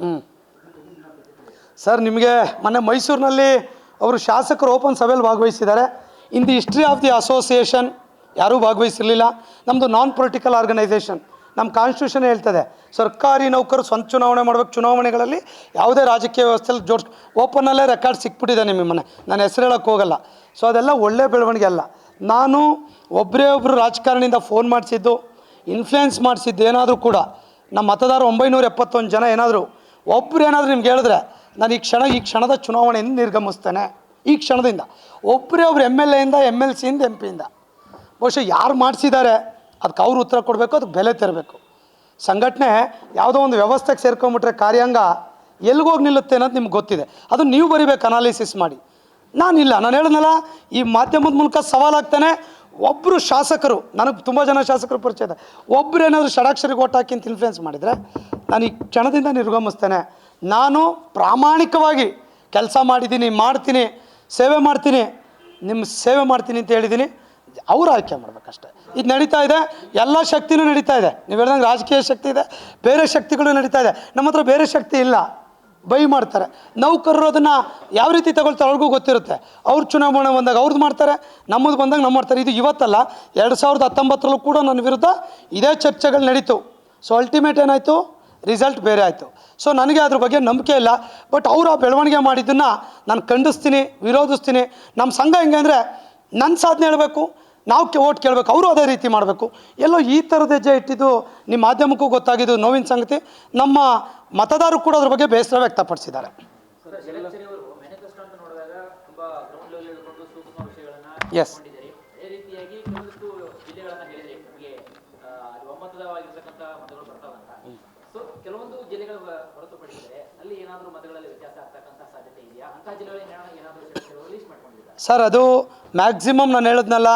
ಹ್ಞೂ ಸರ್, ನಿಮಗೆ ಮೊನ್ನೆ ಮೈಸೂರಿನಲ್ಲಿ ಅವರು ಶಾಸಕರು ಓಪನ್ ಸಭೆಯಲ್ಲಿ ಭಾಗವಹಿಸಿದ್ದಾರೆ. In the history of the association ಯಾರೂ ಭಾಗವಹಿಸಿರಲಿಲ್ಲ. ನಮ್ಮದು ನಾನ್ ಪೊಲಿಟಿಕಲ್ ಆರ್ಗನೈಸೇಷನ್ ನಮ್ಮ ಕಾನ್ಸ್ಟಿಟ್ಯೂಷನ್ ಹೇಳ್ತದೆ. ಸರ್ಕಾರಿ ನೌಕರು ಸ್ವಂತ ಚುನಾವಣೆ ಮಾಡಬೇಕು ಚುನಾವಣೆಗಳಲ್ಲಿ ಯಾವುದೇ ರಾಜಕೀಯ ವ್ಯವಸ್ಥೆಯಲ್ಲಿ ಜೋಡ್ಸ್ ಓಪನಲ್ಲೇ ರೆಕಾರ್ಡ್ ಸಿಕ್ಬಿಟ್ಟಿದೆ ನಿಮ್ಮ ಮನೆ ನಾನು ಹೆಸರು ಹೇಳೋಕ್ಕೆ ಹೋಗಲ್ಲ. ಸೊ ಅದೆಲ್ಲ ಒಳ್ಳೆ ಬೆಳವಣಿಗೆ ಅಲ್ಲ. ನಾನು ಒಬ್ಬರೇ ಒಬ್ಬರು ರಾಜಕಾರಣಿಯಿಂದ ಫೋನ್ ಮಾಡಿಸಿದ್ದು ಇನ್ಫ್ಲುಯೆನ್ಸ್ ಮಾಡಿಸಿದ್ದು ಏನಾದರೂ ಕೂಡ, ನಮ್ಮ ಮತದಾರ ಒಂಬೈನೂರ ಎಪ್ಪತ್ತೊಂದು ಜನ ಏನಾದರೂ ಒಬ್ಬರು ಏನಾದರೂ ನಿಮ್ಗೆ ಹೇಳಿದ್ರೆ, ನಾನು ಈ ಕ್ಷಣ, ಈ ಕ್ಷಣದ ಚುನಾವಣೆಯಿಂದ ನಿರ್ಗಮಿಸ್ತೇನೆ. ಈ ಕ್ಷಣದಿಂದ. ಒಬ್ಬರೇ ಒಬ್ರು ಎಂ ಎಲ್ ಎಯಿಂದ, ಎಂ ಎಲ್ ಸಿಯಿಂದ, ಎಂ ಪಿಯಿಂದ. ಬಹುಶಃ ಯಾರು ಮಾಡಿಸಿದ್ದಾರೆ, ಅದಕ್ಕೆ ಅವ್ರು ಉತ್ತರ ಕೊಡಬೇಕು, ಅದಕ್ಕೆ ಬೆಲೆ ತೆರಬೇಕು. ಸಂಘಟನೆ ಯಾವುದೋ ಒಂದು ವ್ಯವಸ್ಥೆಗೆ ಸೇರ್ಕೊಂಬಿಟ್ರೆ ಕಾರ್ಯಾಂಗ ಎಲ್ಲಿಗೋಗಿ ನಿಲ್ಲುತ್ತೆ ಅನ್ನೋದು ನಿಮ್ಗೆ ಗೊತ್ತಿದೆ. ಅದು ನೀವು ಬರಿಬೇಕು ಅನಾಲಿಸಿಸ್ ಮಾಡಿ. ನಾನಿಲ್ಲ. ನಾನು ಹೇಳಿದ್ನಲ್ಲ ಈ ಮಾಧ್ಯಮದ ಮೂಲಕ ಸವಾಲಾಗ್ತಾನೆ ಒಬ್ಬರು ಶಾಸಕರು, ನನಗೆ ತುಂಬ ಜನ ಶಾಸಕರು ಪರಿಚಯ ಇದೆ. ಒಬ್ಬರು ಏನಾದರೂ ಷಡಾಕ್ಷರಿ ಓಟ್ ಹಾಕಿ ಅಂತ ಇನ್ಫ್ಲುಯೆನ್ಸ್ ಮಾಡಿದರೆ, ನಾನು ಈ ಕ್ಷಣದಿಂದ ನಿರ್ಗಮಿಸ್ತೇನೆ. ನಾನು ಪ್ರಾಮಾಣಿಕವಾಗಿ ಕೆಲಸ ಮಾಡಿದ್ದೀನಿ, ಮಾಡ್ತೀನಿ, ಸೇವೆ ಮಾಡ್ತೀನಿ ನಿಮ್ಮ ಸೇವೆ ಮಾಡ್ತೀನಿ ಅಂತ ಹೇಳಿದ್ದೀನಿ. ಅವ್ರು ಆಯ್ಕೆ ಮಾಡ್ಬೇಕಷ್ಟೆ. ಇದು ನಡೀತಾ ಇದೆ. ಎಲ್ಲ ಶಕ್ತಿನೂ ನಡೀತಾ ಇದೆ. ನೀವು ಹೇಳ್ದಂಗೆ ರಾಜಕೀಯ ಶಕ್ತಿ ಇದೆ, ಬೇರೆ ಶಕ್ತಿಗಳು ನಡೀತಾ ಇದೆ. ನಮ್ಮ ಹತ್ರ ಬೇರೆ ಶಕ್ತಿ ಇಲ್ಲ. ಬೈ ಮಾಡ್ತಾರೆ. ನೌಕರರು ಅದನ್ನು ಯಾವ ರೀತಿ ತಗೊಳ್ತಾರೆ ಅವ್ರಿಗೂ ಗೊತ್ತಿರುತ್ತೆ. ಅವ್ರ ಚುನಾವಣೆ ಬಂದಾಗ ಅವ್ರದ್ದು ಮಾಡ್ತಾರೆ, ನಮ್ಮದು ಬಂದಾಗ ನಮ್ಮ ಮಾಡ್ತಾರೆ. ಇದು ಇವತ್ತಲ್ಲ, ಎರಡು ಸಾವಿರದ ಹತ್ತೊಂಬತ್ತರಲ್ಲೂ ಕೂಡ ನನ್ನ ವಿರುದ್ಧ ಇದೇ ಚರ್ಚೆಗಳು ನಡೀತು. ಸೊ ಅಲ್ಟಿಮೇಟ್ ಏನಾಯಿತು? ರಿಸಲ್ಟ್ ಬೇರೆ ಆಯಿತು. ಸೊ ನನಗೆ ಅದ್ರ ಬಗ್ಗೆ ನಂಬಿಕೆ ಇಲ್ಲ. ಬಟ್ ಅವರು ಆ ಬೆಳವಣಿಗೆ ಮಾಡಿದ್ದನ್ನು ನಾನು ಖಂಡಿಸ್ತೀನಿ, ವಿರೋಧಿಸ್ತೀನಿ. ನಮ್ಮ ಸಂಘ ಹೆಂಗೆ ಅಂದರೆ ನನ್ನ ಸಾಧನೆ ಹೇಳಬೇಕು, ನಾವು ಕೆ ಓಟ್ ಕೇಳಬೇಕು, ಅವರು ಅದೇ ರೀತಿ ಮಾಡಬೇಕು. ಎಲ್ಲೋ ಈ ಥರದ ಹೆಜ್ಜೆ ಇಟ್ಟಿದ್ದು ನಿಮ್ಮ ಮಾಧ್ಯಮಕ್ಕೂ ಗೊತ್ತಾಗಿದ್ದು ನೋವಿನ ಸಂಗತಿ. ನಮ್ಮ ಮತದಾರರು ಕೂಡ ಅದ್ರ ಬಗ್ಗೆ ಬೇಸರ ವ್ಯಕ್ತಪಡಿಸಿದ್ದಾರೆ. ಸರ್ ಜಲಕ್ಷರಿ ಅವರು ಮ್ಯಾನಿಫೆಸ್ಟೋ ಅಂತ ನೋಡಿದಾಗ ತುಂಬಾ ಗ್ರೌಂಡ್ ಲೆವೆಲ್ ಹಿಡ್ಕೊಂಡು ಸೂಕ್ಷ್ಮ ವಿಷಯಗಳನ್ನ Yes. ಅದೇ ರೀತಿಯಾಗಿ ಕೆಲವೊಂದಿಷ್ಟು ಜಿಲ್ಲೆಗಳನ್ನ ಹೇಳಿದ್ರಿ. ನಮಗೆ ಅದು ಒಮ್ಮತವಾಗಿರ್ತಕ್ಕಂಥ ಮತಗಳು ಬರ್ತಾವಂತ ಸೊ ಕೆಲವೊಂದು ಜಿಲ್ಲೆಗಳು ಹೊರತುಪಡಿಸಿದರೆ ಅಲ್ಲಿ ಏನಾದರೂ ಮತಗಳಲ್ಲಿ ವ್ಯತ್ಯಾಸ ಆಗ್ತಕ್ಕಂಥ ಸಾಧ್ಯತೆ ಇದೆಯಾ? ಅಂತ ಜಿಲ್ಲೆಗಳಲ್ಲಿ ಏನಾದರೂ ರಿಲೀಸ್ ಮಾಡ್ಕೊಂಡಿದ್ದಾರೆ? ಸರ್ ಅದು ಮ್ಯಾಕ್ಸಿಮಮ್ ನಾನು ಹೇಳಿದ್ನಲ್ಲ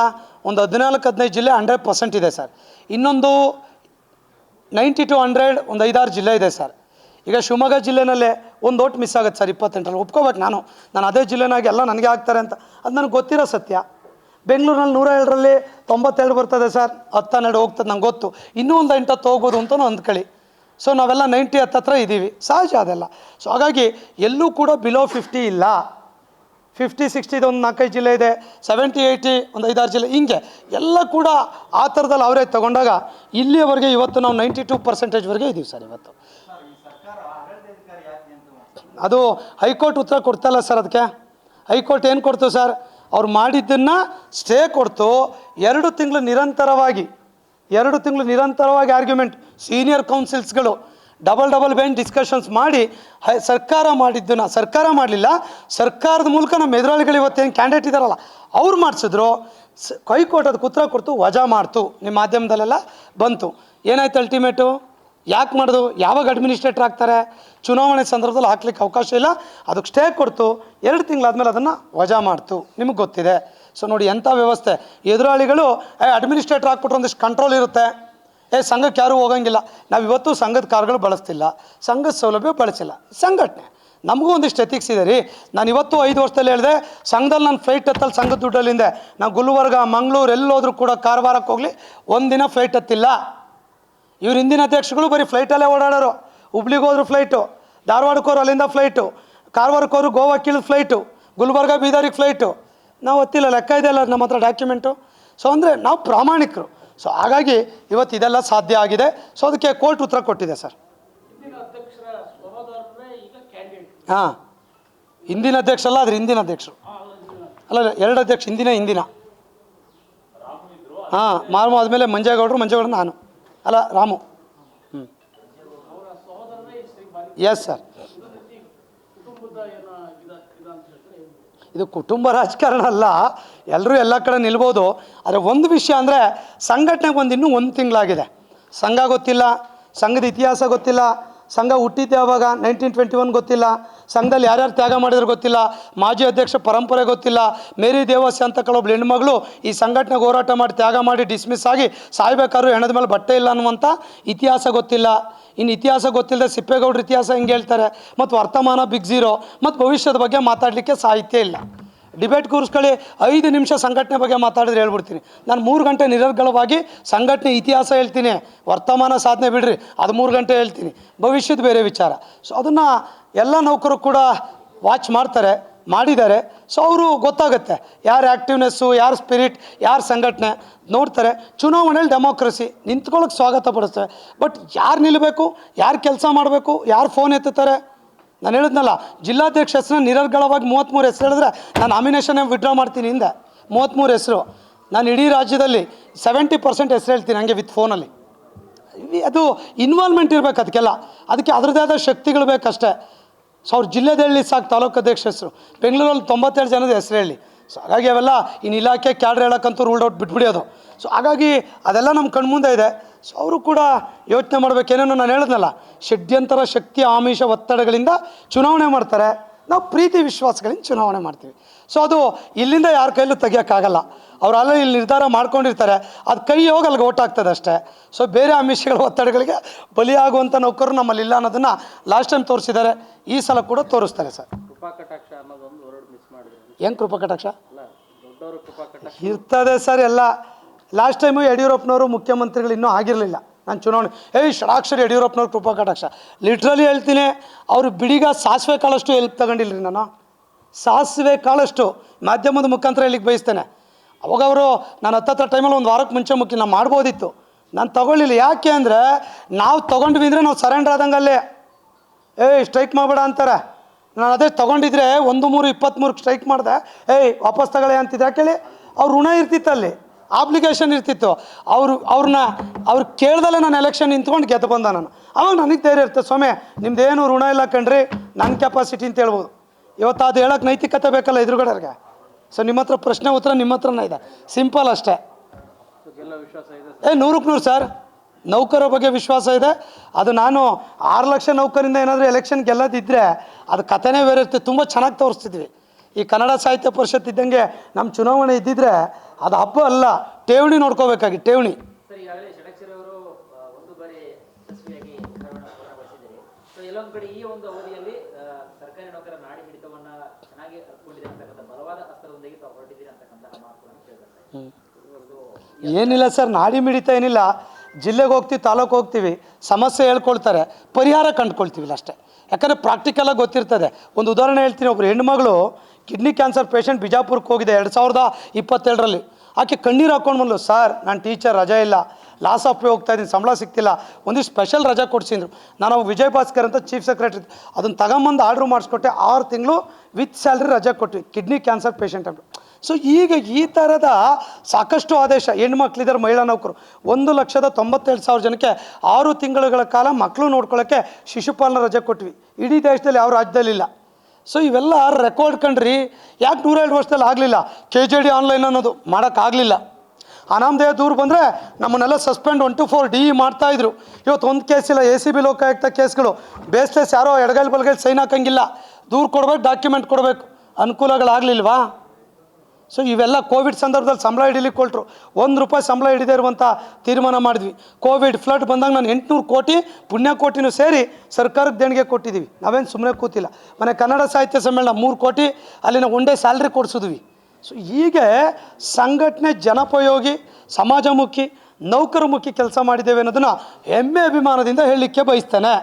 ಒಂದು ಹದಿನಾಲ್ಕು ಹದಿನೈದು ಜಿಲ್ಲೆ ಹಂಡ್ರೆಡ್ ಪರ್ಸೆಂಟ್ ಇದೆ ಸರ್. ಇನ್ನೊಂದು ನೈಂಟಿ ಟು ಹಂಡ್ರೆಡ್ ಒಂದು ಐದಾರು ಜಿಲ್ಲೆ ಇದೆ ಸರ್. ಈಗ ಶಿವಮೊಗ್ಗ ಜಿಲ್ಲೆನಲ್ಲೇ ಒಂದು ಓಟ್ ಮಿಸ್ ಆಗುತ್ತೆ ಸರ್ ಇಪ್ಪತ್ತೆಂಟರಲ್ಲಿ. ಒಪ್ಕೋಬೇಕು ನಾನು. ನಾನು ಅದೇ ಜಿಲ್ಲೆನಾಗಿ ಎಲ್ಲ ನನಗೆ ಆಗ್ತಾರೆ ಅಂತ. ಅದು ನನಗೆ ಗೊತ್ತಿರೋ ಸತ್ಯ. ಬೆಂಗಳೂರಿನಲ್ಲಿ ನೂರ ಏಳರಲ್ಲಿ ತೊಂಬತ್ತೆರಡು ಬರ್ತದೆ ಸರ್. ಹತ್ತು ಹನ್ನೆರಡು ಹೋಗ್ತದೆ ನಂಗೆ ಗೊತ್ತು. ಇನ್ನೂ ಒಂದು ಎಂಟು ಹತ್ತು ಹೋಗ್ಬೋದು ಅಂತಲೂ ಅಂದ್ಕೊಳ್ಳಿ. ಸೊ ನಾವೆಲ್ಲ ನೈಂಟಿ ಹತ್ತತ್ರ ಇದ್ದೀವಿ ಸಹಜ ಅದೆಲ್ಲ. ಸೊ ಹಾಗಾಗಿ ಎಲ್ಲೂ ಕೂಡ ಬಿಲೋ ಫಿಫ್ಟಿ ಇಲ್ಲ. ಫಿಫ್ಟಿ ಸಿಕ್ಸ್ಟಿದು ಒಂದು ನಾಲ್ಕೈದು ಜಿಲ್ಲೆ ಇದೆ. ಸೆವೆಂಟಿ ಏಯ್ಟಿ ಒಂದು ಐದಾರು ಜಿಲ್ಲೆ ಹಿಂಗೆ. ಎಲ್ಲ ಕೂಡ ಆ ಥರದಲ್ಲಿ ಅವರೇ ತಗೊಂಡಾಗ ಇಲ್ಲಿಯವರೆಗೆ ಇವತ್ತು ನಾವು ನೈಂಟಿ ಟೂ ಪರ್ಸೆಂಟೇಜ್ವರೆಗೆ ಇದ್ದೀವಿ ಸರ್ ಇವತ್ತು. ಅದು ಹೈಕೋರ್ಟ್ ಉತ್ತರ ಕೊಡ್ತಲ್ಲ ಸರ್ ಅದಕ್ಕೆ? ಹೈಕೋರ್ಟ್ ಏನು ಕೊಡ್ತು ಸರ್? ಅವ್ರು ಮಾಡಿದ್ದನ್ನು ಸ್ಟೇ ಕೊಡ್ತು. ಎರಡು ತಿಂಗಳು ನಿರಂತರವಾಗಿ, ಎರಡು ತಿಂಗಳು ನಿರಂತರವಾಗಿ ಆರ್ಗ್ಯುಮೆಂಟ್ ಸೀನಿಯರ್ ಕೌನ್ಸಿಲ್ಸ್ಗಳು ಡಬಲ್ ಡಬಲ್ ಬೆಂಚ್ ಡಿಸ್ಕಷನ್ಸ್ ಮಾಡಿ, ಹೈ, ಸರ್ಕಾರ ಮಾಡಿದ್ದನ್ನು, ಸರ್ಕಾರ ಮಾಡಲಿಲ್ಲ. ಸರ್ಕಾರದ ಮೂಲಕ ನಮ್ಮ ಎದುರಾಳಿಗಳು ಇವತ್ತೇನು ಕ್ಯಾಂಡಿಡೇಟ್ ಇದ್ದಾರಲ್ಲ ಅವ್ರು ಮಾಡಿಸಿದ್ರು. ಸ, ಹೈಕೋರ್ಟ್ ಅದಕ್ಕೆ ಉತ್ತರ ಕೊಡ್ತು, ವಜಾ ಮಾಡ್ತು. ನಿಮ್ಮ ಮಾಧ್ಯಮದಲ್ಲೆಲ್ಲ ಬಂತು. ಏನಾಯ್ತು ಅಲ್ಟಿಮೇಟು ಯಾಕೆ ಮಾಡೋದು? ಯಾವಾಗ ಅಡ್ಮಿನಿಸ್ಟ್ರೇಟರ್ ಆಗ್ತಾರೆ? ಚುನಾವಣೆ ಸಂದರ್ಭದಲ್ಲಿ ಹಾಕ್ಲಿಕ್ಕೆ ಅವಕಾಶ ಇಲ್ಲ. ಅದಕ್ಕೆ ಸ್ಟೇ ಕೊಡ್ತು. ಎರಡು ತಿಂಗಳಾದ್ಮೇಲೆ ಅದನ್ನು ವಜಾ ಮಾಡ್ತು. ನಿಮಗೆ ಗೊತ್ತಿದೆ. ಸೊ ನೋಡಿ ಎಂಥ ವ್ಯವಸ್ಥೆ? ಎದುರಾಳಿಗಳು ಅಡ್ಮಿನಿಸ್ಟ್ರೇಟರ್ ಹಾಕ್ಬಿಟ್ರೆ ಒಂದಿಷ್ಟು ಕಂಟ್ರೋಲ್ ಇರುತ್ತೆ. ಏ, ಸಂಘಕ್ಕೆ ಯಾರೂ ಹೋಗಂಗಿಲ್ಲ. ನಾವು ಇವತ್ತು ಸಂಘದ ಕಾರ್ಗಳು ಬಳಸ್ತಿಲ್ಲ. ಸಂಘದ ಸೌಲಭ್ಯ ಬಳಸಿಲ್ಲ. ಸಂಘಟನೆ. ನಮಗೂ ಒಂದಿಷ್ಟು ಎಥಿಕ್ಸ್ ಇದೆ ರೀ. ನಾನು ಇವತ್ತು ಐದು ವರ್ಷದಲ್ಲಿ ಹೇಳಿದೆ, ಸಂಘದಲ್ಲಿ ನಾನು ಫ್ಲೈಟ್ ಹತ್ತಲ್ಲಿ ಸಂಘದ ದುಡ್ಡಲ್ಲಿಂದೆ. ನಾವು ಗುಲ್ಬರ್ಗ, ಮಂಗಳೂರು ಎಲ್ಲೋದ್ರೂ ಕೂಡ ಕಾರವಾರಕ್ಕೆ ಹೋಗಲಿ, ಒಂದಿನ ಫ್ಲೈಟ್ ಹತ್ತಿಲ್ಲ ಇವ್ರ ಹಿಂದಿನ ಅಧ್ಯಕ್ಷಗಳು ಬರೀ ಫ್ಲೈಟಲ್ಲೇ ಓಡಾಡೋರು. ಹುಬ್ಳಿಗೆ ಹೋದ್ರು ಫ್ಲೈಟು ಧಾರವಾಡಕ್ಕೆ ಹೋದ್ರು ಅಲ್ಲಿಂದ ಫ್ಲೈಟು ಕಾರವಾರಕ್ಕೆ ಗೋವಾ ಇಳಿದ ಫ್ಲೈಟು ಗುಲ್ಬರ್ಗ ಬೀದರಿಗೆ ಫ್ಲೈಟು ನಾವು ಹೊತ್ತಿಲ್ಲ ಲೆಕ್ಕ ಇದೆ ಅಲ್ಲ ನಮ್ಮ ಹತ್ರ ಡಾಕ್ಯುಮೆಂಟು ಸೊ ಅಂದರೆ ನಾವು ಪ್ರಾಮಾಣಿಕರು. ಸೊ ಹಾಗಾಗಿ ಇವತ್ತು ಇದೆಲ್ಲ ಸಾಧ್ಯ ಆಗಿದೆ. ಸೊ ಅದಕ್ಕೆ ಕೋರ್ಟ್ ಉತ್ತರ ಕೊಟ್ಟಿದೆ ಸರ್. ಹಾಂ. ಹಿಂದಿನ ಅಧ್ಯಕ್ಷ ಅಲ್ಲ ಅದ್ರ ಹಿಂದಿನ ಅಧ್ಯಕ್ಷರು. ಅಲ್ಲ ಅಲ್ಲ, ಎರಡು ಅಧ್ಯಕ್ಷ ಹಿಂದಿನ ಹಿಂದಿನ. ಹಾಂ ಮಾರು ಆದಮೇಲೆ ಮಂಜೇಗೌಡರು ಮಂಜೇಗೌಡರು ನಾನು. ಅಲ್ಲ, ರಾಮು. ಎಸ್ ಸರ್ ಇದು ಕುಟುಂಬ ರಾಜಕಾರಣ ಅಲ್ಲ ಎಲ್ಲರೂ ಎಲ್ಲ ಕಡೆ ನಿಲ್ಬೋದು. ಆದರೆ ಒಂದು ವಿಷಯ ಅಂದರೆ ಸಂಘಟನೆಗೆ ಒಂದು ಇನ್ನೂ ಒಂದು ತಿಂಗಳಾಗಿದೆ. ಸಂಘ ಗೊತ್ತಿಲ್ಲ, ಸಂಘದ ಇತಿಹಾಸ ಗೊತ್ತಿಲ್ಲ ಸಂಘ ಹುಟ್ಟಿದ್ದೆ ಅವಾಗ ನೈನ್ಟೀನ್ ಟ್ವೆಂಟಿ ಒನ್ ಗೊತ್ತಿಲ್ಲ. ಸಂಘದಲ್ಲಿ ಯಾರ್ಯಾರು ತ್ಯಾಗ ಮಾಡಿದ್ರು ಗೊತ್ತಿಲ್ಲ. ಮಾಜಿ ಅಧ್ಯಕ್ಷ ಪರಂಪರೆ ಗೊತ್ತಿಲ್ಲ. ಮೇರಿ ದೇವಸ್ಯ ಅಂತ ಕೆಲವೊಬ್ಳು ಹೆಣ್ಮಗಳು ಈ ಸಂಘಟನೆಗೆ ಹೋರಾಟ ಮಾಡಿ ತ್ಯಾಗ ಮಾಡಿ ಡಿಸ್ಮಿಸ್ ಆಗಿ ಸಾಯ್ಬೇಕಾದ್ರೂ ಹೆಣದ ಮೇಲೆ ಬಟ್ಟೆ ಇಲ್ಲ ಅನ್ನುವಂಥ ಇತಿಹಾಸ ಗೊತ್ತಿಲ್ಲ. ಇನ್ನು ಇತಿಹಾಸ ಗೊತ್ತಿಲ್ಲದೆ ಸಿಪ್ಪೇಗೌಡ್ರ ಇತಿಹಾಸ ಹಿಂಗೆ ಹೇಳ್ತಾರೆ? ಮತ್ತು ವರ್ತಮಾನ ಬಿಗ್ ಝೀರೋ. ಮತ್ತು ಭವಿಷ್ಯದ ಬಗ್ಗೆ ಮಾತಾಡಲಿಕ್ಕೆ ಸಾಹಿತ್ಯ ಇಲ್ಲ. ಡಿಬೇಟ್ ಕೂರಿಸ್ಕೊಳ್ಳಿ. ಐದು ನಿಮಿಷ ಸಂಘಟನೆ ಬಗ್ಗೆ ಮಾತಾಡಿದ್ರೆ ಹೇಳ್ಬಿಡ್ತೀನಿ. ನಾನು ಮೂರು ಗಂಟೆ ನಿರರ್ಗಳವಾಗಿ ಸಂಘಟನೆ ಇತಿಹಾಸ ಹೇಳ್ತೀನಿ. ವರ್ತಮಾನ ಸಾಧನೆ ಬಿಡ್ರಿ, ಅದು ಮೂರು ಗಂಟೆ ಹೇಳ್ತೀನಿ. ಭವಿಷ್ಯದ ಬೇರೆ ವಿಚಾರ. ಸೊ ಅದನ್ನು ಎಲ್ಲ ನೌಕರು ಕೂಡ ವಾಚ್ ಮಾಡ್ತಾರೆ, ಮಾಡಿದ್ದಾರೆ. ಸೊ ಅವರು ಗೊತ್ತಾಗುತ್ತೆ. ಯಾರು ಆ್ಯಕ್ಟಿವ್ನೆಸ್ಸು ಯಾರು ಸ್ಪಿರಿಟ್ ಯಾರು ಸಂಘಟನೆ ನೋಡ್ತಾರೆ. ಚುನಾವಣೆಯಲ್ಲಿ ಡೆಮೋಕ್ರಸಿ ನಿಂತ್ಕೊಳ್ಳೋಕೆ ಸ್ವಾಗತ ಪಡಿಸ್ತೇವೆ ಬಟ್ ಯಾರು ನಿಲ್ಲಬೇಕು ಯಾರು ಕೆಲಸ ಮಾಡಬೇಕು, ಯಾರು ಫೋನ್ ಎತ್ತುತ್ತಾರೆ? ನಾನು ಹೇಳಿದ್ನಲ್ಲ, ಜಿಲ್ಲಾಧ್ಯಕ್ಷ ಹೆಸರು ನಿರರ್ಗಳವಾಗಿ ಮೂವತ್ತ್ಮೂರು ಹೆಸರು ಹೇಳಿದ್ರೆ ನಾನು ನಾಮಿನೇಷನ್ ವಿಡ್ರಾ ಮಾಡ್ತೀನಿ ಹಿಂದೆ. ಮೂವತ್ತ್ಮೂರು ಹೆಸರು. ನಾನು ಇಡೀ ರಾಜ್ಯದಲ್ಲಿ ಸೆವೆಂಟಿ ಪರ್ಸೆಂಟ್ ಹೆಸರು ಹೇಳ್ತೀನಿ ಹಂಗೆ ವಿತ್ ಫೋನಲ್ಲಿ ಅದು ಇನ್ವಾಲ್ವ್ಮೆಂಟ್ ಇರಬೇಕು ಅದಕ್ಕೆಲ್ಲ ಅದಕ್ಕೆ ಅದರದೇ ಆದ ಶಕ್ತಿಗಳು ಬೇಕಷ್ಟೇ. ಸೊ ಅವ್ರು ಜಿಲ್ಲೆದ ಹೇಳಿ ಸಾಕು, ತಾಲೂಕು ಅಧ್ಯಕ್ಷ ಹೆಸರು. ಬೆಂಗಳೂರಲ್ಲಿ ತೊಂಬತ್ತೆರಡು ಜನದ ಹೆಸರು ಹೇಳಿ. ಸೊ ಹಾಗಾಗಿ ಅವೆಲ್ಲ ಇನ್ನು ಇಲಾಖೆ ಕ್ಯಾಡ್ರ್ ಹೇಳೋಕ್ಕಂತೂ ರೂಲ್ಡ್ ಔಟ್ ಬಿಟ್ಬಿಡೋದು ಸೊ ಹಾಗಾಗಿ ಅದೆಲ್ಲ ನಮ್ಮ ಕಣ್ಮುಂದೆ ಇದೆ. ಸೊ ಅವರು ಕೂಡ ಯೋಚನೆ ಮಾಡಬೇಕೇನೇನೋ ನಾನು ಹೇಳಿದ್ನಲ್ಲ ಷಡ್ಯಂತರ ಶಕ್ತಿ ಆಮಿಷ ಒತ್ತಡಗಳಿಂದ ಚುನಾವಣೆ ಮಾಡ್ತಾರೆ. ನಾವು ಪ್ರೀತಿ ವಿಶ್ವಾಸಗಳಿಂದ ಚುನಾವಣೆ ಮಾಡ್ತೀವಿ. ಸೊ ಅದು ಇಲ್ಲಿಂದ ಯಾರ ಕೈಲೂ ತೆಗಿಯೋಕ್ಕಾಗಲ್ಲ. ಅವ್ರು ಅಲ್ಲೇ ಇಲ್ಲಿ ನಿರ್ಧಾರ ಮಾಡ್ಕೊಂಡಿರ್ತಾರೆ. ಅದು ಕೈ ಹೋಗಿ ಅಲ್ಲಿಗೆ ಓಟ್ ಆಗ್ತದೆ ಅಷ್ಟೇ. ಸೊ ಬೇರೆ ಆಮಿಷಗಳ ಒತ್ತಡಗಳಿಗೆ ಬಲಿಯಾಗುವಂಥ ನೌಕರರು ನಮ್ಮಲ್ಲಿ ಇಲ್ಲ ಅನ್ನೋದನ್ನು ಲಾಸ್ಟ್ ಟೈಮ್ ತೋರಿಸಿದ್ದಾರೆ. ಈ ಸಲ ಕೂಡ ತೋರಿಸ್ತಾರೆ ಸರ್. ಏನು ಕೃಪಾ ಕಟಾಕ್ಷ. ಇರ್ತದೆ ಸರ್ ಎಲ್ಲ. ಲಾಸ್ಟ್ ಟೈಮು ಯಡಿಯೂರಪ್ಪನವರು ಮುಖ್ಯಮಂತ್ರಿಗಳು ಇನ್ನೂ ಆಗಿರಲಿಲ್ಲ. ನಾನು ಚುನಾವಣೆ ಏಯ್ ಷಡಾಕ್ಷರಿ ಯಡಿಯೂರಪ್ಪನವ್ರ ಕೃಪಾ ಕಟಾಕ್ಷ. ಲಿಟ್ರಲಿ ಹೇಳ್ತೀನಿ, ಅವರು ಬಿಡಿಗ ಸಾಸಿವೆ ಕಾಳಷ್ಟು ಎಲ್ಪ್ ತಗೊಂಡಿಲ್ಲ ರೀ ನಾನು. ಸಾಸಿವೆ ಕಾಳಷ್ಟು ಮಾಧ್ಯಮದ ಮುಖಾಂತರ ಹೇಳಿಕ್ಕೆ ಬಯಸ್ತೇನೆ. ಅವಾಗ ಅವರು ನಾನು ಹತ್ತತ್ರ ಟೈಮಲ್ಲಿ ಒಂದು ವಾರಕ್ಕೆ ಮುಂಚೆ ಮುಖ್ಯ ನಾನು ಮಾಡ್ಬೋದಿತ್ತು. ನಾನು ತೊಗೊಳ್ಳಿಲ್ಲ. ಯಾಕೆ ಅಂದರೆ ನಾವು ತೊಗೊಂಡ್ವಿ ಅಂದರೆ ನಾವು ಸರೆಂಡರ್ ಆದಂಗಲ್ಲೇ ಏಯ್ ಸ್ಟ್ರೈಕ್ ಮಾಡಬೇಡ ಅಂತಾರೆ. ನಾನು ಅದೇ ತೊಗೊಂಡಿದ್ರೆ ಒಂದು ಮೂರು ಇಪ್ಪತ್ತ್ಮೂರಕ್ಕೆ ಸ್ಟ್ರೈಕ್ ಮಾಡಿದೆ. ಏಯ್, ವಾಪಸ್ ತಗೊಳ್ಳಿ ಅಂತಿದ್ರೆ ಯಾಕೇಳಿ ಅವ್ರು ಋಣ ಇರ್ತಿತ್ತು ಅಲ್ಲಿ ಆಬ್ಲಿಗೇಷನ್ ಇರ್ತಿತ್ತು. ಅವರು ಅವ್ರನ್ನ ಅವ್ರು ಕೇಳ್ದಲ್ಲೇ ನಾನು ಎಲೆಕ್ಷನ್ ನಿಂತ್ಕೊಂಡು ಗೆದ್ದು ಬಂದ ನಾನು. ಅವಾಗ ನನಗೆ ಧೈರ್ಯ ಇರ್ತದೆ ಸ್ವಾಮಿ ನಿಮ್ದೇನು ಋಣ ಇಲ್ಲ ಕಣ್ರಿ ನನ್ನ ಕೆಪಾಸಿಟಿ ಅಂತ ಹೇಳ್ಬೋದು. ಇವತ್ತು ಅದು ಹೇಳೋಕೆ ನೈತಿಕತೆ ಬೇಕಲ್ಲ ಎದುರುಗಡೆಗೆ ಸೊ ನಿಮ್ಮ ಹತ್ರ ಪ್ರಶ್ನೆ ಉತ್ತರ ನಿಮ್ಮ ಹತ್ರನೇ ಇದೆ. ಸಿಂಪಲ್ ಅಷ್ಟೇ. ಏ, ನೂರಕ್ಕೆ ನೂರು ಸರ್. ನೌಕರ ಬಗ್ಗೆ ವಿಶ್ವಾಸ ಇದೆ. ಅದು ನಾನು ಆರು ಲಕ್ಷ ನೌಕರಿಂದ ಏನಾದರೂ ಎಲೆಕ್ಷನ್ ಗೆಲ್ಲದಿದ್ದರೆ ಅದು ಕಥೆನೇ ಬೇರೆ ಇರುತ್ತೆ. ತುಂಬ ಚೆನ್ನಾಗಿ ತೋರಿಸ್ತಿದ್ವಿ. ಈ ಕನ್ನಡ ಸಾಹಿತ್ಯ ಪರಿಷತ್ ಇದ್ದಂಗೆ ನಮ್ಮ ಚುನಾವಣೆ ಇದ್ದಿದ್ರೆ ಅದು ಹಬ್ಬ ಅಲ್ಲ ಠೇವಣಿ ನೋಡ್ಕೋಬೇಕಾಗಿ ಠೇವಣಿ. ಏನಿಲ್ಲ ಸರ್ ನಾಡಿ ಮಿಡಿತ ಏನಿಲ್ಲ. ಜಿಲ್ಲೆಗೆ ಹೋಗ್ತೀವಿ ತಾಲೂಕು ಹೋಗ್ತೀವಿ ಸಮಸ್ಯೆ ಹೇಳ್ಕೊಳ್ತಾರೆ ಪರಿಹಾರ ಕಂಡುಕೊಳ್ತೀವಿ ಅಷ್ಟೇ. ಯಾಕಂದರೆ ಪ್ರಾಕ್ಟಿಕಲಾಗಿ ಗೊತ್ತಿರ್ತದೆ. ಒಂದು ಉದಾಹರಣೆ ಹೇಳ್ತೀನಿ ಒಬ್ಬರು ಹೆಣ್ಮಗಳು ಕಿಡ್ನಿ ಕ್ಯಾನ್ಸರ್ ಪೇಷಂಟ್ ಬಿಜಾಪುರಕ್ಕೆ ಹೋಗಿದೆ ಎರಡು ಸಾವಿರದ ಇಪ್ಪತ್ತೆರಡರಲ್ಲಿ ಆಕೆ ಕಣ್ಣೀರು ಹಾಕೊಂಡು ಬಂದ್ಲು, ಸರ್, ನಾನು ಟೀಚರ್, ರಜಾ ಇಲ್ಲ. ಲಾಸ್ ಆಫ್ ಪೇ ಹೋಗ್ತಾ ಇದ್ದೀನಿ, ಸಂಬಳ ಸಿಗ್ತಿಲ್ಲ. ಒಂದಿಷ್ಟು ಸ್ಪೆಷಲ್ ರಜೆ ಕೊಡ್ಸಿದ್ರು ನಾನು ವಿಜಯ ಭಾಸ್ಕರ್ ಅಂತ ಚೀಫ್ ಸೆಕ್ರೆಟ್ರಿ ಅದನ್ನು ತಗೊಂಬಂದು ಆರ್ಡ್ರ್ ಮಾಡಿಸ್ಕೊಟ್ಟೆ. ಆರು ತಿಂಗಳು ವಿತ್ ಸ್ಯಾಲ್ರಿ ರಜೆ ಕೊಟ್ವಿ. ಕಿಡ್ನಿ ಕ್ಯಾನ್ಸರ್ ಪೇಷಂಟ್ ಅಂತ ಸೊ ಈಗ ಈ ಥರದ ಸಾಕಷ್ಟು ಆದೇಶ. ಹೆಣ್ಮಕ್ಳಿದ್ದಾರೆ ಮಹಿಳಾ ನೌಕರು. ಒಂದು ಲಕ್ಷದ ತೊಂಬತ್ತೆರಡು ಸಾವಿರ ಜನಕ್ಕೆ ಆರು ತಿಂಗಳುಗಳ ಕಾಲ ಮಕ್ಕಳು ನೋಡ್ಕೊಳ್ಳೋಕ್ಕೆ ಶಿಶುಪಾಲನ ರಜೆ ಕೊಟ್ವಿ. ಇಡೀ ದೇಶದಲ್ಲಿ ಯಾವ ರಾಜ್ಯದಲ್ಲಿಲ್ಲ. ಸೊ ಇವೆಲ್ಲ ರೆಕಾರ್ಡ್ ಕಂಡ್ರಿ. ಯಾಕೆ ನೂರೆರಡು ವರ್ಷದಲ್ಲಿ ಆಗಲಿಲ್ಲ? ಕೆ ಜೆ ಡಿ ಆನ್ಲೈನ್ ಅನ್ನೋದು ಮಾಡೋಕ್ಕಾಗಲಿಲ್ಲ ಅನಾಮದೇಹ ದೂರ ಬಂದರೆ ನಮ್ಮನ್ನೆಲ್ಲ suspend one two four D ಮಾಡ್ತಾಯಿದ್ರು ಇವತ್ತು ಒಂದು ಕೇಸ್ ಇಲ್ಲ. ಎ ಸಿ ಬಿ ಲೋಕಾಯುಕ್ತ ಕೇಸ್ಗಳು. ಬೇಸ್ಲೆಸ್ ಯಾರೋ ಎಡಗೈಲ್ ಬಲಗೈಲ್ ಸೈನ್ ಹಾಕಂಗಿಲ್ಲ. ದೂರು ಕೊಡಬೇಕು ಡಾಕ್ಯುಮೆಂಟ್ ಕೊಡಬೇಕು. ಅನುಕೂಲಗಳಾಗಲಿಲ್ವಾ? ಸೊ ಇವೆಲ್ಲ ಕೋವಿಡ್ ಸಂದರ್ಭದಲ್ಲಿ ಸಂಬಳ ಹಿಡಿಲಿಕ್ಕೆ ಕೊಟ್ಟರು ಒಂದು ರೂಪಾಯಿ ಸಂಬಳ ಹಿಡಿದೇ ಇರುವಂಥ ತೀರ್ಮಾನ ಮಾಡಿದ್ವಿ. ಕೋವಿಡ್ ಫ್ಲಡ್ ಬಂದಾಗ ನಾನು ಎಂಟುನೂರು ಕೋಟಿ, ಪುಣ್ಯ ಕೋಟಿನೂ ಸೇರಿ ಸರ್ಕಾರಕ್ಕೆ ದೇಣಿಗೆ ಕೊಟ್ಟಿದ್ದೀವಿ ನಾವೇನು ಸುಮ್ಮನೆ ಕೂತಿಲ್ಲ. ಮನೆ ಕನ್ನಡ ಸಾಹಿತ್ಯ ಸಮ್ಮೇಳನ ಮೂರು ಕೋಟಿ, ಅಲ್ಲಿನ ಒಂದೇ ಸ್ಯಾಲ್ರಿ ಕೊಡಿಸಿದ್ವಿ. ಸೊ ಹೀಗೆ ಸಂಘಟನೆ ಜನಪಯೋಗಿ, ಸಮಾಜಮುಖಿ, ನೌಕರಮುಖಿ ಕೆಲಸ ಮಾಡಿದ್ದೇವೆ ಅನ್ನೋದನ್ನು ಹೆಮ್ಮೆ ಅಭಿಮಾನದಿಂದ ಹೇಳಲಿಕ್ಕೆ ಬಯಸ್ತೇನೆ.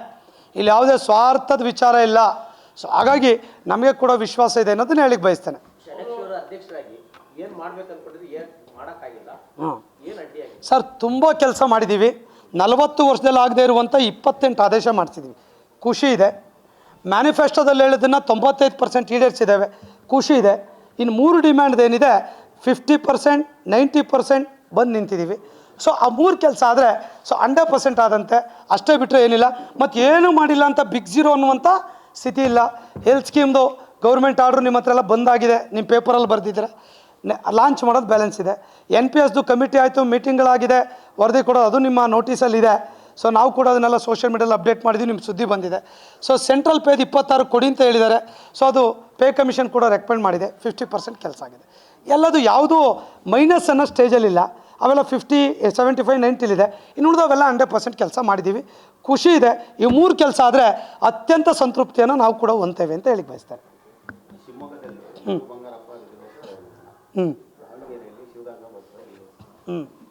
ಇಲ್ಲಿ ಯಾವುದೇ ಸ್ವಾರ್ಥದ ವಿಚಾರ ಇಲ್ಲ. ಸೊ ಹಾಗಾಗಿ ನಮಗೆ ಕೂಡ ವಿಶ್ವಾಸ ಇದೆ ಅನ್ನೋದನ್ನು ಹೇಳಿಕ್ಕೆ ಬಯಸ್ತೇನೆ. ಅಧ್ಯಕ್ಷರಾಗಿ ಏನ್ ಮಾಡ್ಬೇಕು ಅನ್ಕೊಂಡಿದ್ರಿ ಏನ್ ಮಾಡಕ್ಕಾಗಿಲ್ಲ ಹಾಂ ಏನ್ ಅಡ್ಡಿಯಾಗಿದೆ ಸರ್ ತುಂಬ ಕೆಲಸ ಮಾಡಿದ್ದೀವಿ ನಲವತ್ತು ವರ್ಷದಲ್ಲಿ ಆಗದೇ ಇರುವಂಥ ಇಪ್ಪತ್ತೆಂಟು ಆದೇಶ ಮಾಡಿಸಿದ್ದೀವಿ ಖುಷಿ ಇದೆ. ಮ್ಯಾನಿಫೆಸ್ಟೋದಲ್ಲಿ ಹೇಳಿದ್ದನ್ನು ತೊಂಬತ್ತೈದು ಪರ್ಸೆಂಟ್ ಈಡೇರಿಸಿದ್ದೇವೆ ಖುಷಿ ಇದೆ. ಇನ್ನು ಮೂರು ಡಿಮ್ಯಾಂಡ್ ಏನಿದೆ ಫಿಫ್ಟಿ ಪರ್ಸೆಂಟ್ ನೈಂಟಿ ಪರ್ಸೆಂಟ್ ಬಂದು ನಿಂತಿದ್ದೀವಿ ಸೊ ಆ ಮೂರು ಕೆಲಸ ಆದರೆ ಸೊ ಹಂಡ್ರೆಡ್ ಪರ್ಸೆಂಟ್ ಆದಂತೆ. ಅಷ್ಟೇ ಬಿಟ್ಟರೆ ಏನಿಲ್ಲ. ಮತ್ತು ಏನೂ ಮಾಡಿಲ್ಲ ಅಂತ ಬಿಗ್ ಜೀರೋ ಅನ್ನುವಂಥ ಸ್ಥಿತಿ ಇಲ್ಲ. ಹೆಲ್ತ್ ಸ್ಕೀಮ್ದು ಗೌರ್ಮೆಂಟ್ ಆರ್ಡ್ರು ನಿಮ್ಮ ಹತ್ರ ಎಲ್ಲ ಬಂದಾಗಿದೆ, ನಿಮ್ಮ ಪೇಪರಲ್ಲಿ ಬರೆದಿದ್ದೀರ ಲಾಂಚ್ ಮಾಡೋದು ಬ್ಯಾಲೆನ್ಸ್ ಇದೆ. ಎನ್ ಪಿ ಎಸ್ದು ಕಮಿಟಿ ಆಯಿತು ಮೀಟಿಂಗ್ಗಳಾಗಿದೆ ವರದಿ ಕೊಡೋದು ಅದು ನಿಮ್ಮ ನೋಟಿಸಲ್ಲಿದೆ ಸೊ ನಾವು ಕೂಡ ಅದನ್ನೆಲ್ಲ ಸೋಷಿಯಲ್ ಮೀಡಿಯಲ್ಲಿ ಅಪ್ಡೇಟ್ ಮಾಡಿದ್ವಿ ನಿಮ್ಮ ಸುದ್ದಿ ಬಂದಿದೆ. ಸೊ ಸೆಂಟ್ರಲ್ ಪೇದ್ ಇಪ್ಪತ್ತಾರು ಕೊಡಿ ಅಂತ ಹೇಳಿದ್ದಾರೆ. ಸೊ ಅದು ಪೇ ಕಮಿಷನ್ ಕೂಡ ರೆಕಮೆಂಡ್ ಮಾಡಿದೆ. ಫಿಫ್ಟಿ ಪರ್ಸೆಂಟ್ ಕೆಲಸ ಆಗಿದೆ. ಎಲ್ಲದು ಯಾವುದೂ ಮೈನಸ್ ಅನ್ನೋ ಸ್ಟೇಜಲ್ಲಿಲ್ಲ ಅವೆಲ್ಲ ಫಿಫ್ಟಿ ಸೆವೆಂಟಿ ಫೈವ್ ನೈಂಟಿಲಿದೆ ಇನ್ನು ಉಳಿದವೆಲ್ಲ ಹಂಡ್ರೆಡ್ ಪರ್ಸೆಂಟ್ ಕೆಲಸ ಮಾಡಿದ್ದೀವಿ ಖುಷಿ ಇದೆ. ಈ ಮೂರು ಕೆಲಸ ಆದರೆ ಅತ್ಯಂತ ಸಂತೃಪ್ತಿಯನ್ನು ನಾವು ಕೂಡ ಹೊಂತೇವೆ ಅಂತ ಹೇಳಿ ಬಯಸ್ತಾರೆ 嗯。嗯。嗯。